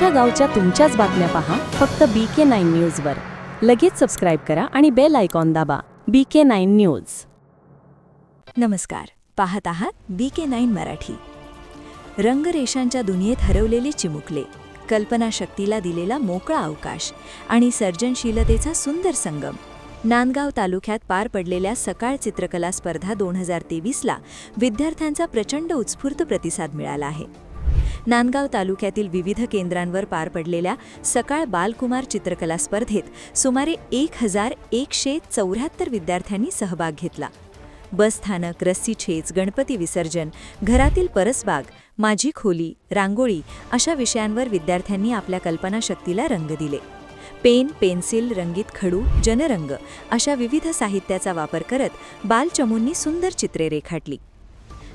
तुमच्या गावच्या तुमच्याच बातम्या पहा. फक्त बी के नाईन न्यूजवर लगेच सबस्क्राईब करा आणि बेल आयकॉन दाबा. बी के नाईन न्यूज नमस्कार. पाहत आहात बी के नाईन मराठी. रंगरेषांच्या दुनियेत हरवलेले चिमुकले. कल्पनाशक्तीला दिलेला मोकळा अवकाश आणि सर्जनशीलतेचा सुंदर संगम. नांदगाव तालुक्यात पार पडलेल्या सकाळ चित्रकला स्पर्धा दोन हजार तेवीसला विद्यार्थ्यांचा प्रचंड उत्स्फूर्त प्रतिसाद मिळाला आहे. नांदगाव तालुक्यातील विविध केंद्रांवर पार पडलेल्या सकाळ बालकुमार चित्रकला स्पर्धेत सुमारे एक हजार एकशे चौऱ्याहत्तर विद्यार्थ्यांनी सहभाग घेतला. बसस्थानक रस्सी छेच गणपती विसर्जन घरातील परसबाग माझी खोली रांगोळी अशा विषयांवर विद्यार्थ्यांनी आपल्या कल्पनाशक्तीला रंग दिले. पेन पेन्सिल रंगीत खडू जनरंग अशा विविध साहित्याचा वापर करत बालचमूंनी सुंदर चित्रे रेखाटली.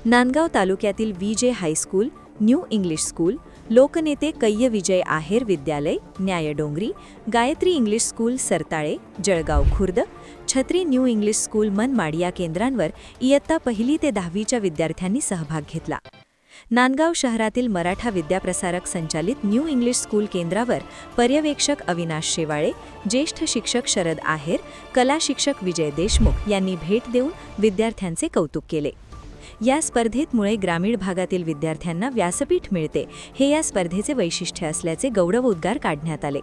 नांदगाव तालुक्यातील वी जे हायस्कूल न्यू इंग्लिश स्कूल लोकनेते कैय विजय आहेर विद्यालय न्यायडोंगरी गायत्री इंग्लिश स्कूल सरताळे जळगाव खुर्द छत्री न्यू इंग्लिश स्कूल मनमाड या केंद्रांवर इयत्ता पहिली ते दहावीच्या विद्यार्थ्यांनी सहभाग घेतला. नांदगाव शहरातील मराठा विद्याप्रसारक संचालित न्यू इंग्लिश स्कूल केंद्रावर पर्यवेक्षक अविनाश शेवाळे ज्येष्ठ शिक्षक शरद आहेर कला शिक्षक विजय देशमुख यांनी भेट देऊन विद्यार्थ्यांचे कौतुक केले. या स्पर्धेतमुळे ग्रामीण भागातील विद्यार्थ्यांना व्यासपीठ मिळते. हे या स्पर्धेचे वैशिष्ट्य असल्याचे गौरवोद्गार काढण्यात आले.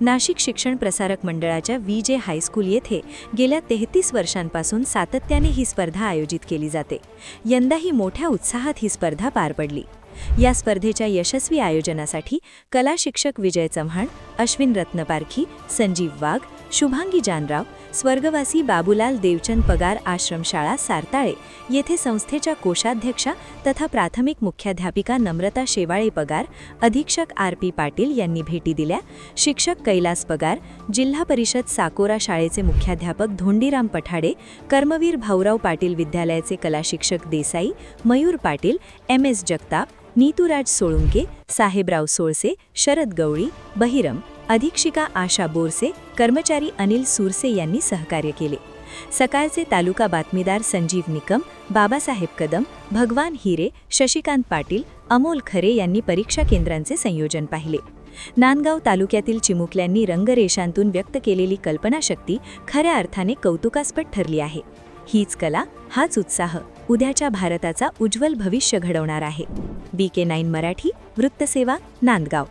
नाशिक शिक्षण प्रसारक मंडळाच्या वी जे हायस्कूल येथे गेल्या तेहतीस वर्षांपासून सातत्याने ही स्पर्धा आयोजित केली जाते. यंदाही मोठ्या उत्साहात ही स्पर्धा पार पडली. या स्पर्धेच्या यशस्वी आयोजनासाठी कला शिक्षक विजय चव्हाण अश्विन रत्नपारखी संजीव वाघ शुभांगी जानराव स्वर्गवासी बाबूलाल देवचंद पगार आश्रमशाळा सारताळे येथे संस्थेच्या कोषाध्यक्षा तथा प्राथमिक मुख्याध्यापिका नम्रता शेवाळे पगार अधीक्षक आर पी पाटील यांनी भेटी दिल्या. शिक्षक कैलास पगार जिल्हा परिषद साकोरा शाळेचे मुख्याध्यापक धोंडीराम पठाडे कर्मवीर भाऊराव पाटील विद्यालयाचे कला शिक्षक देसाई मयूर पाटील एम एस जगताप नीतूराज सोळुंके साहेबराव सोळसे शरद गवळी बहिरम अधीक्षिका आशा बोरसे कर्मचारी अनिल सुरसे यांनी सहकार्य केले. सकाळचे तालुका बातमीदार संजीव निकम बाबासाहेब कदम भगवान हिरे शशिकांत पाटील अमोल खरे यांनी परीक्षा केंद्रांचे संयोजन पाहिले. नांदगाव तालुक्यातील चिमुकल्यांनी रंगरेषांतून व्यक्त केलेली कल्पनाशक्ती खऱ्या अर्थाने कौतुकास्पद ठरली आहे. हीच कला हाच उत्साह उद्याच्या भारताचा उज्ज्वल भविष्य घडवणार आहे. बी के नाईन मराठी वृत्तसेवा नांदगाव.